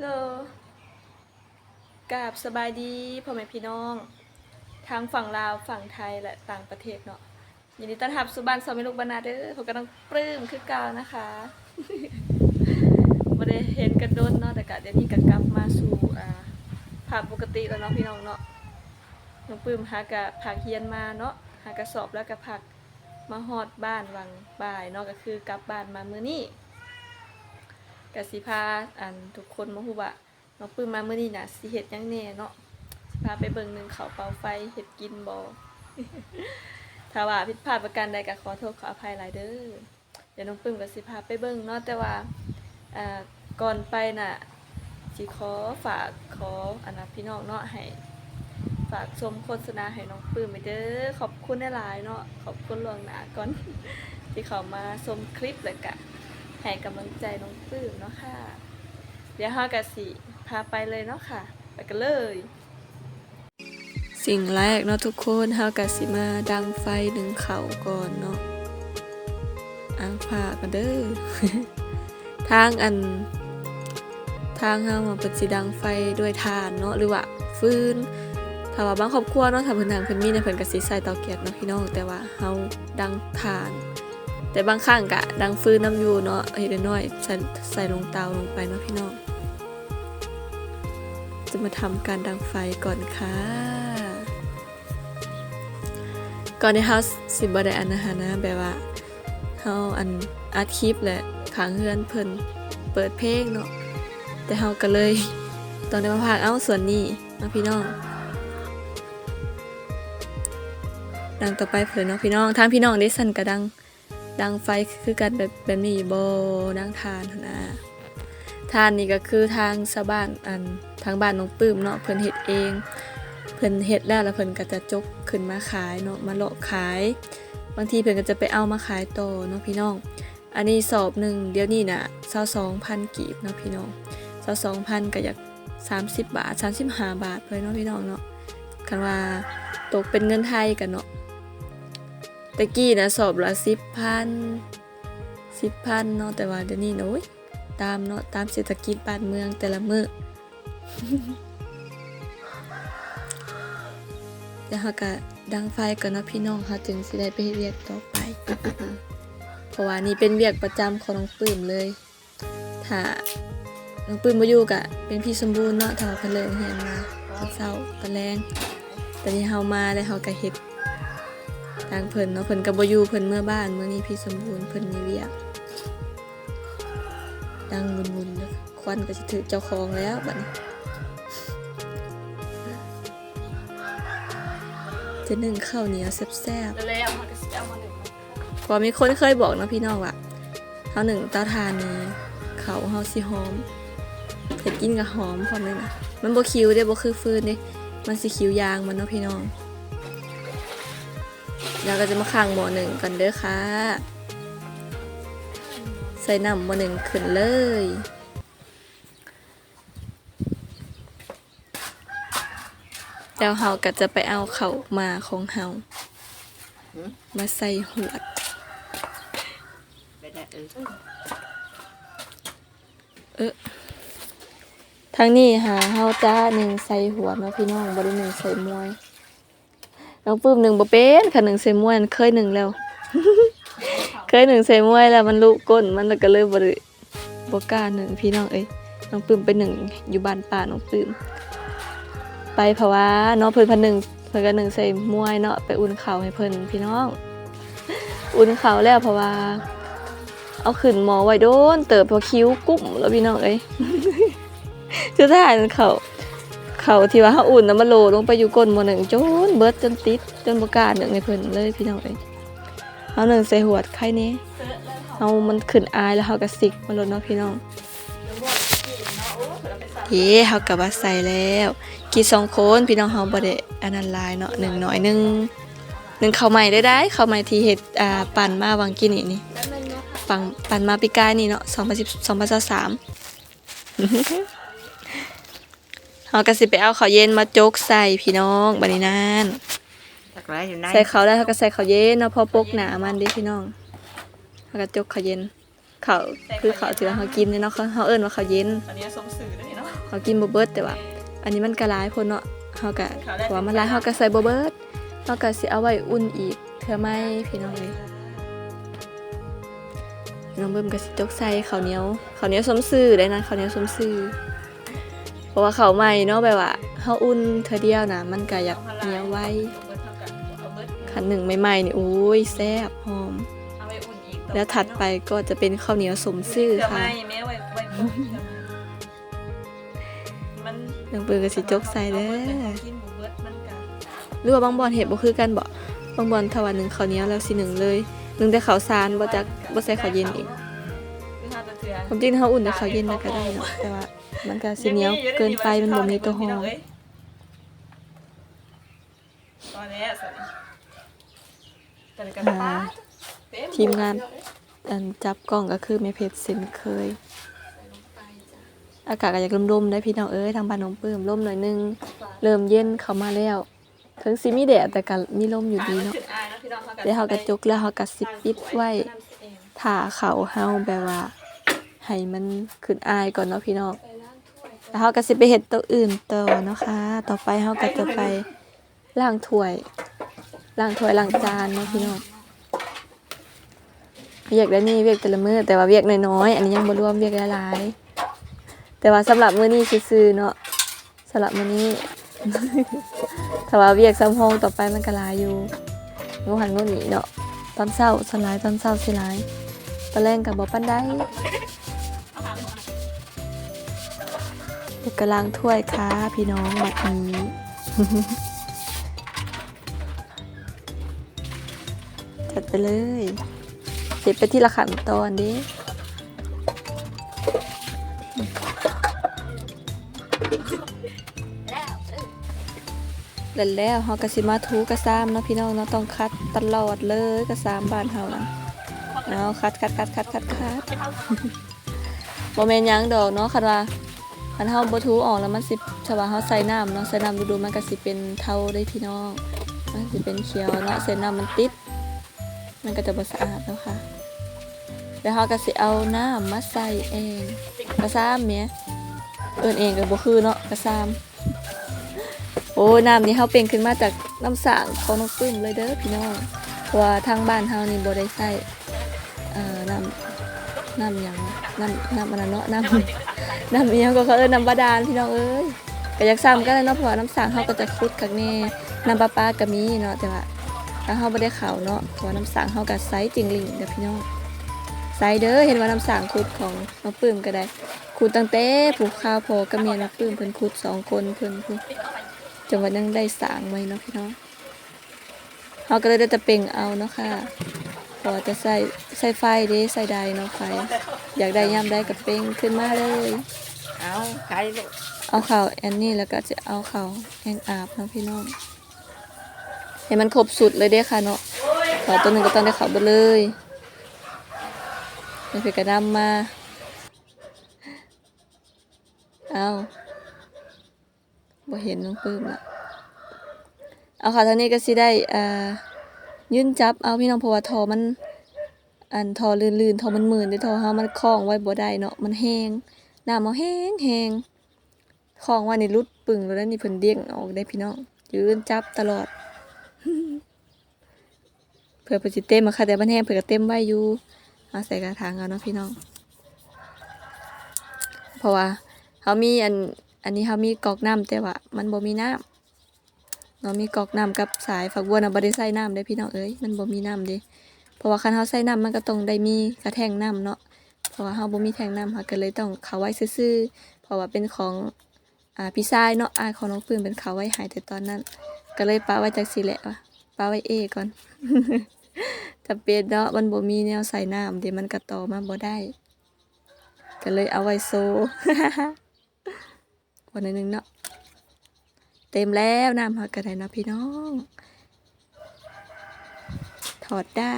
เลอกาบสบายดีพ่อแม่พี่น้อง ทางฝั่งลาวฝั่งไทยและต่างประเทศเนาะยินดีต้อนรับสู่บ้านสมิลูกบรรณาเด้อผมกำลังปลื้มคือเก่านะคะบ่ได้เห็นกันโดนเนาะแต่กะเดี๋ยวนี้ก็กลับมาสู่อ่าภาพปกติแล้วเนาะพี่น้องเนาะน้องปลื้มหากะผักเฮียนมาเนาะหากระสอบแล้วก็ผักมาฮอดบ้านวังบ่ายเนาะก็คือกลับบ้านมามื้อนี้ กสิพาอันทุกคนมาฮู้ว่าน้องปื้มมามื้อนี้น่ะสิเฮ็ดหยังแน่เนาะสิพาไปเบิ่งหนึงเขาเป่าไฟเฮ็ดกินบ่ถ้าว่าผิดพลาดประการใดก็ขอโทษขออภัยหลายเด้อเดี๋ยวน้องปื้มก็สิพาไปเบิ่งเนาะแต่ว่าอ่าก่อนไปน่ะสิขอฝากขออันนะพี่น้องเนาะให้ฝากชมโฆษณาให้น้องปื้มไปเด้อขอบคุณหลายเนาะขอบคุณล่วงหน้าก่อนที่เขามาชมคลิปแล้วก็ ให้กำลังใจน้องปื้มเนาะค่ะ เดี๋ยวฮากะสิพาไปเลยเนาะค่ะ ไปกันเลย สิ่งแรกเนาะทุกคนฮากะสิมาดังไฟหนึ่งเข่าก่อนเนาะอ่างผ่ากันเด้อ ทางอัน ทางเฮามาเปิดสิดังไฟด้วยถ่านเนาะหรือว่าฟืนถ้าว่าบางครอบครัวเนาะถ้าเพิ่นทางเพิ่นมีเนี่ยเพิ่นก็สิใส่เตาแก๊สเนาะพี่น้องแต่ว่าเฮาดังถ่าน แต่บางครั้งกะดังฟืนน้ำยูเนาะเห็ดน้อยใส่ใส่ลงเตาลงไปเนาะพี่น้อง จะมาทำการดังไฟก่อนค่ะ ก่อนที่เฮาสิบ่ได้อันอาหารนะแบบว่าเฮาอันอัดคลิปแหละขางเฮือนเพิ่นเปิดเพลงเนาะแต่เฮาก็เลยต้องได้มาพากเอ้าส่วนนี้นาะพี่น้องดังต่อไปเพิ่นเนาะพี่น้องทางพี่น้องได้สั่นกระดัง ดังไฟคือกันแบบแบบนี้อยู่บ่ดังทานนะทานนี่ก็คือทางชาวบ้านอันทางบ้านน้องปื้มเนาะเพิ่นเฮ็ดเอง เพิ่นเฮ็ดแล้วแล้วเพิ่นก็จะจกขึ้นมาขายเนาะมาเลาะขาย บางทีเพิ่นก็จะไปเอามาขายต่อเนาะพี่น้อง อันนี้สอบหนึ่งเดี๋ยวนี้นะ่ะ22,000กีบเนาะพี่น้อง22,000ก็อยาก30 บาท 35 บาทเพิ่นเนาะพี่น้องเนาะคันว่าตกเป็นเงินไทยกันเนาะ ตะกี้นะสอบละสิบพันสิบพันเนาะแต่ว่าเดี๋ยวนี้นะโอ้ยตามเนาะตามเศรษฐกิจบ้านเมืองแต่ละมือเดี๋ยวเราก็ดังไฟก่อนเนาะพี่น้องเขาจึงสิได้ไปเรียกต่อไปเพราะว่านี่เป็นเวียกประจำของน้องปื้มเลย ถ้าน้องปื้มบ่อยู่ก็เป็นพี่สมบูรณ์เนาะถ้าว่าเพิ่นเลิกเรียนมาตอนเช้าตอนแรงแตอนนี้เฮามาแล้วเฮาก็เฮ็ดางเพิ่นเนาะเพิ่นก็บ่อยู่เพิ่นเมื่อบ้านเมื่อนี้พี่สมบูรณ์เพิ่นมีเวียกดังมุนๆเลยควันก็สิถือเจ้าของแล้วบัดนี้จะนึ่งข้าวเหนียวแซ่บแล้วมันก็สิเอามาหนึ่งพอมีคนเคยบอกเนาะพี่น้องว่าเฮาหนึ่งเตาถ่านนี้เขาเฮาสิหอมเผ็ดกินกับหอมพร้อมเลยนะมันบ่คิวเด้บ่คือฟืนเด้มันสิคิวยางมันเนาะพี่น้อง เราก็จะมาข้างหมอหนึ่งกันเด้อค่ะ ใส่น้ำหมอหนึ่งขึ้นเลยแล้วเฮาก็จะไปเอาเขามาของเฮามาใส่หวดเออทางนี้หาเฮาจ้าหนึ่งใส่หัวเนาะพี่น้องบ่ได้หนึ่งใส่มวย น้องปื้มหนึ่งบ่เป็นค่ะหนึ่งใส่มวยเคยหนึ่งแล้ว เคยหนึ่งใส่มวยแล้วมันลุก้นมันแล้วก็เลยบ่ได้บ่กล้าหนึ่งพี่น้องเอ้ยน้องปื้มไปหนึ่งอยู่บ้านป่าน้องปื้มไปเพราะว่าเนาะเพิ่นพันหนึ่งเพิ่นก็หนึ่งใส่มวยเนาะไปอุ่นข้าวให้เพิ่นพี่น้อง อุ่นข้าวแล้วเพราะว่า เอาขึ้นหมอไว้โดนเติบเพอคิ้วกุ้มแล้วพี่น้องเอ้ยจะถ่ายเขา เขาที่ว่าเขาอุ่นแล้วมาโลลงไปอยู่ก้นหมอหนึ่งจนเบิดจนติดจนบกล้าหนึ่งในเพิ่นเลยพี่น้องเอ้ยเอาหนึ่งใส่หัวดไข่นี้เอามันขึ้นอายแล้วเขาก็สิกมาลดเนาะพี่น้องเย้เขากับว่าใส่แล้วกี่สองคนพี่น้องเขาบ่ได้อันนั้นหลายเนาะหนึ่งหน่อยหนึ่งหนึ่งข้าวใหม่ได้ได้ข้าวใหม่ที่เฮ็ดอ่าปั่นมาวังกินนี่นี่ปังปันมาปีกายนี่เนาะ2010 2023 เฮาก็สิไปเอาข้าวเย็นมาจกใส่พี่น้องบัดนี้นั่นตักไรอยู่ในใส่เขาวแล้วเฮาก็ใส่ข้าวเย็นเนาะพอปกหนามันเด้พี่น้องเฮาก็จกข้าวเย็นข้าวคือข้าวที่ว่าเฮากินเนี่ยเนาะเขาเฮาเอิ้นว่าข้าวเย็นอันนี้สมสื่อด้วยเนาะเขากินบ่เบิดแต่ว่า อันนี้มันก็หลายคนเนาะเฮาก็เพราะว่ามันหลายเฮาก็ใส่บ่เบิดเฮาก็สิเอาไว้อุ่นอีกเทื่อไม่พี่น้องเลยน้องเบิ่มก็สิจกใส่ข้าวเหนียวข้าวเหนียวสมซื่อได้นะข้าวเหนียวสมซื่อ เพราะว่าข้าวใหม่เนาะแบบว่าเฮาอุ่นเทื่อเดียวน่ะมันก็อยากเหนียวไว้ขันหนึ่งใหม่ๆนี่โอ้ยแซ่บหอมเอาไว้อุ่นอีกแล้วถัดไปก็จะเป็นข้าวเหนียวสมซื่อเดี๋ยวค่ะไม่แม่ไว้ไว้ปุ๊บมันน้องเปิงก็สิจกใส่เด้อกินหมูเบิดมันกันหรือว่าบางบอนเห็ดบ่คือกันบ่บางบอนถ้าวันหนึ่งข้าวเหนียวแล้วสิหนึ่งเลยหนึ่งแต่ข้าวสารบ่จักบ่ใส่ข้าวเย็นอีกคือทาตะเถือความจริงถ้าอุ่นแต่ข้าวเย็นน่ะก็ได้เนาะแต่ว่า มันก็สิเหนียวเกินไปมันบ่มีตัวหอมตอนนี้สิแต่กันอ่าป้าทีมงานอันจับกล้องก็คือแม่เพชรเช่นเคย อากาศก็อยากลมๆได้พี่น้องเอ้ยทางบ้านน้องปื้มลมหน่อยนึง เริ่มเย็นเข้ามาแล้ว ถึงสิมีแดดแต่ก็มีลมอยู่ดีเนาะเดี๋ยวเฮาก็จุกแล้วเฮาก็สิปิดไว้ถ้าเขาเฮาแบบว่าให้มันขึ้นอายก่อนเนาะพี่น้อง แล้วเฮาก็สิไปเฮ็ดตัวอื่นต่อนะคะ ต่อไปเฮาก็จะไปล้างถ้วยล้างถ้วยล้างจานเนาะพี่น้องเวียกได้นี่เวียกแต่ละมือแต่ว่าเวียกน้อยๆอันนี้ยังบ่รวมเวียกหลายๆแต่ว่าสำหรับมื้อนี้ซื่อๆเนาะสำหรับมื้อนี้ถ้าว่าเวียกซ้ำห้องต่อไปมันก็หลายอยู่งูหันงูหนีเนาะตอนเศร้าสลายตอนเศร้าสิลายตอนแรงกับบอปันได้ กำลังถ้วยค่ะพี่น้องบัดนี้จัดไปเลยเก็บไปที่ละขันตอนดิแล้วแล้วเฮากะสิมาทูกระซ้ำเนาะพี่น้องเนาะต้องคัดตลอดเลยกระซ้ำบ้านเฮานะเอาคัดคัดคัดคัดคัดคัดบ่แม่นยังดอกเนาะคันว่า คันเฮาบ่ทูออกแล้วมันสิถ้าว่าเฮาใส่น้ำเนาะใส่น้ำดูๆมันก็สิเป็นเทาได้พี่น้อง มันสิเป็นเขียวเนาะใส่น้ำมันติด มันก็จะบ่สะอาดแล้วค่ะแล้วเฮาก็สิเอาน้ำมาใส่เองกระซ้ำแหมเอิ้นเองก็บ่คือเนาะกระซ้ำโอ้น้ำนี่เฮาเป็นขึ้นมาจากน้ำสางของน้องปึ้มเลยเด้อพี่น้องเพราะว่าทางบ้านเฮานี่บ่ได้ใส่เอ่อน้ำ น้ำยังน้ำน้ำอันนั้นเนาะน้ำน้ำอียังก็เขาเอิ้นน้ำบาดาลพี่น้องเอ้ยก็อยากซ้ำกันเลยเนาะเพราะว่าน้ำสางเฮาก็จะขุดคักแน่น้ำประปลาก็มีเนาะแต่ว่าถ้าเฮาบ่ได้เข้าเนาะเพราะว่าน้ำสางเฮาก็ใสจริงลิงเด้อพี่น้องใสเด้อเห็นว่าน้ำสางขุดของน้องปึ้มก็ได้ขุดตั้งแต่ผูกข้าวพอกับเมียน้องปึ้มเพิ่นขุดสองคนเพิ่นเพิ่นจังหวัดยังได้สางไว้เนาะพี่น้องเราก็เลยได้แต่เป่งเอาเนาะค่ะ พอจะใส่ใส่ไฟด้ใส่ใดเนาะไฟ อยากได้ยามได้กับเป่งขึ้นมาเลย เอาใครลูกเอาข่าวอันนี้แล้วก็จะเอาเข่าแห้งอาบเนาะพี่น้องให้มันครบสุดเลยเด้ค่ะเนาะขอตัวหนึ่งก็ต้องได้ข่าไปเลยไม่เพื่อกระดำมา เอาบ่เห็นน้องปื้มละเอาค่ะเท่านี้ก็สิได้อ่า ยื่นจับเอาพี่น้องเพราะว่าทอมัน อันทอลื่นๆทอมันหมื่นได้ทอเฮามันคล้องไว้บ่ได้เนาะมันแห้งน้ำเอาแห้งแห้งคล้องไว่านี่รุดปึ่งแล้วนี่เพิ่นเด้งออกได้พี่น้องยืนจับตลอดเพื่อเพิ่นสิเต็มอะค่ะแต่มันแห้งเพิ่นก็เต็มไว้อยู่เอาใส่กระถางเอาเนาะพี่น้อง เพราะว่าเขามีอันอันนี้เขามีกอกน้ำแต่ว่า มันบ่มีน้ำ เรามีกอกน้ำกับสายฝักบัวนะบ่ได้ใส่น้ำเด้พี่น้องเอ้ยมันบ่มีน้ำเด้เพราะว่าคันเฮาใส่น้ำมันก็ต้องได้มีกระแทงน้ำเนาะเพราะว่าเฮาบ่มีแทงน้ำเฮาก็เลยต้องเขาไว้ซื่อๆเพราะว่าเป็นของอ่าพี่ชายเนาะอาของน้องปืนเป็นเขาไว้หายแต่ตอนนั้น ก็เลยปาไว้จักสิแหละวะปาไว้เอก่อนถ้าเป็นเนาะมันบ่มีแนวใส่น้ำเดี๋ยวมันก็ต่อมาบ่ได้ก็เลยเอาไว้โซวันนึงเนาะ เต็มแล้วน้ำหักกระไดเนาะพี่น้อง ถอดได้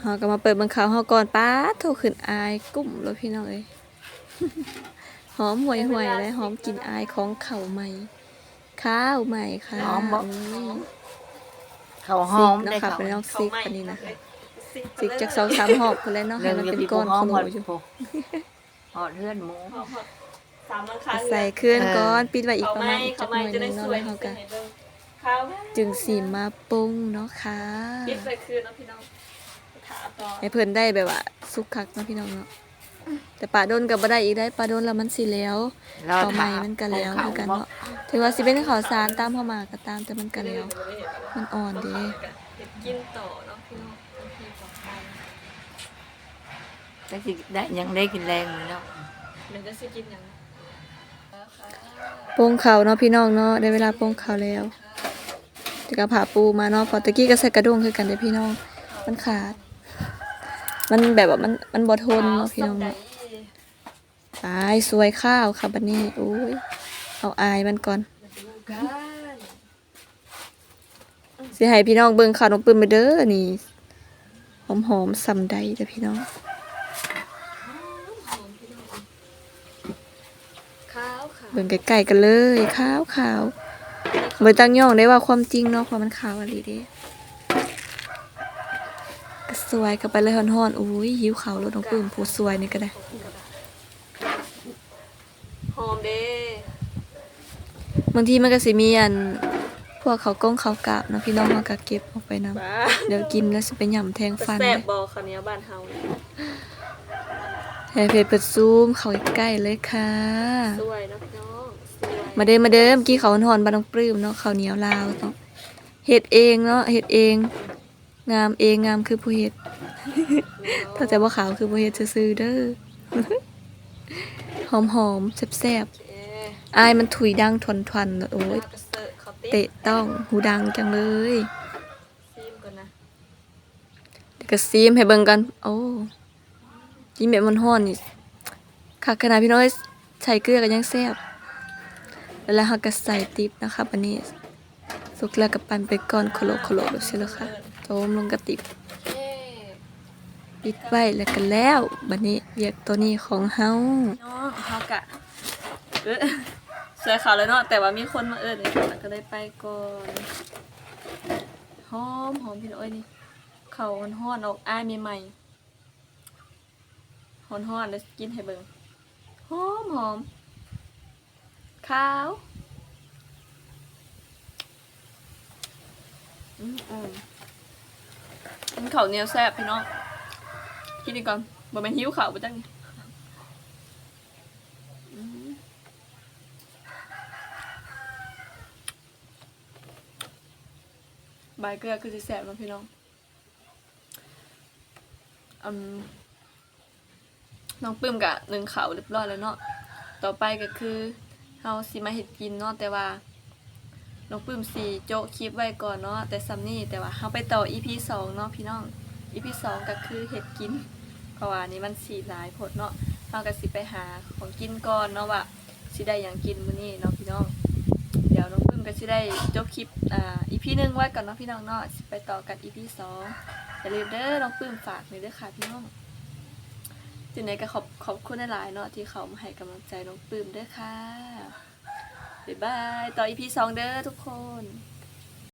เฮาก็มาเปิดบังเขาเฮาก่อนป้าดโทรขึ้นอายกุ้มแล้วพี่น้องเอ้ยหอมห่วยห่วยๆและหอมกลินอายของเข่าวใหม่ ข้าวใหม่ค่ะหอมบ่มเขาหซิอกมเนาะได้ค่ะเขาเป็นน้องซิกอันนี้นะซิกจากสองสามหอบคนแล้วเนาะให้มันเป็นก้อนหอขมนหอมมอยู่หอดเลือดหมู สามหลังคาใส่เครื่องก่อนปิดไว้อีกเขาประไม่มาณอีกเขาจักหไม่น่อยจะหนึได้งสเนาะวยแล้วเฮาก็ให้เบิ่งเขาจึงสิมาปรุงเนาะค่ะปิดใส่คืนเนาะพี่น้องถามต่อให้เพิ่นได้แบบว่า สุกคักเนาะพี่น้องเนาะแต่ปลาโดนก็บ่ได้อีกได้ปลาโดนแล้วมันสิแล้วรอต่อใหม่ถามมันก็แล้วของคือกันเขาเนาะถึงว่าสิเป็นข้าวสารตามเข้ามาก็ตามแต่มันก็แล้ว มันอ่อนเด้เห็ดกินต่อเนาะพี่น้องบางทีบอกไปแต่สิได้ยังได้กินแรงอยู่เนาะเดี๋ยวจะสิกินหยัง โป่งเขาเนาะพี่น้องเนาะได้เวลาโป่งเขาแล้วจะก็ผ่าปูมาเนาะพอตะกี้ก็ใส่กระด้งคือกันเด้พี่น้อง มันขาด มันแบบว่ามันมันบ่ทนเนาะพี่น้องเนาะตายสวยข้าวค่ะบัดนี้โอ้ยเอาอายมันก่อนกันสิให้พี่น้องเบิ่งข่าวน้องปืนไปเด้อนี่หอมๆซำใดเด้อพี่น้อง ข้าวค่ะ เบิ่งใกล้ๆกันเลยขาวขาวๆบ่ตั้งย่องได้ว่าความจริงเนาะเพราะมันขาวอะไรเด้ก็สวยกันไปเลยฮ้อนๆอุ้ยหิวข้าวรถน้องปื้มผู้สวยนี่ก็ได้หอมเด้บางทีมันก็สิมีอันพวกเขาวกล้องเขาวกาบเนาะพี่น้องเฮาก็เก็บออกไปนํบ้าเดี๋ยวกินแล้วสิไปหย่ำแทงฟันแซ่เลบยบ่ข้าวเหนียวบ้านเฮา นี่ให้เพจเปิดซูมเข้าใกล้ๆเลยค่ะ สวยเนาะพี่น้องสวยมาเด้อมาเด้อเมื่อกี้เขาวหอนๆบ้านน้องปลื้มเนาะข้าวเหนียวลาวเนาะเฮ็ดเองเนาะเฮ็ดเอง งามเองงามคือผู้เฮ็ด ถ้าแต่ว่าขาวคือผู้เฮ็ดซื่อๆเด้อหอมๆแซ่บเอ๊ะๆอายมันถุยดังทวนๆเนาะโอ้ยข้าวกระเซาะข้าวติ๊เตะต้องหูดังจังเลยซีมก่อนนะเดี๋ยวก็ซีมให้เบิ่งกัน โอ้ กินแบบมันฮ้อนนี่คักขนาดพี่น้อยใส่เกลือก็ยังแซ่บแล้วเราก็ใส่ติ๊บนะคะบัดนี้สุกแล้วก็ปั่นไปก่อนโคโลโคโลแบบนี้เลยค่ะโจมลงกระติบปิดไว้แล้วก็แล้วบัดนี้เรียกตัวนี้ของเฮาเน้องเฮากะเอ้อสวยขาวเลยเนาะแต่ว่ามีคนมาเอิ้นนี่ก็เลยไปก่อนหอมหอมพี่น้อยนี่เขามันฮ้อนออกอ้ายใหม่ๆ ฮ้อนๆแล้วกินให้เบิ่งหอมหอมขาวอืมอืมกินข้าวเหนียวแซ่บพี่น้องกินดีก่อนบ่แม่นหิวข้าวบ่จังนี่บเกลือคือสิแสบเนาะพี่น้องอืม น้องปื้มกะหนึ่งเขาเรียบร้อยแล้วเนาะต่อไปก็คือเฮาสิมาเฮ็ดกินเนาะแต่ว่าน้องปื้มสีโจะคลิปไว้ก่อนเนาะแต่ซัมนี่แต่ว่าเฮาไปต่อ EP สองเนาะพี่น้อง EP สองก็คือเฮ็ดกิน เพราะว่านี่มันสีหลายโพดเนาะเฮาก็สิไปหาของกินก่อนเนาะว่าสิได้หยังกินมื้อนี้เนาะพี่น้อง เดี๋ยวน้องปึ้มก็จะได้จบคลิปอ่าอีพีหนึ่งไว้ก่อนเนาะพี่น้องเนาะสิไปต่อกันอีพีสองอย่าลืมเด้อน้องปึ้มฝากหน่อยเด้อค่ะพี่น้อง จังไหนก็ขอบขอบคุณหลายๆเนาะที่เขามาให้กำลังใจน้องปื้มเด้อค่ะ บ๊ายบาย ต่ออีพีสองเด้อทุกคน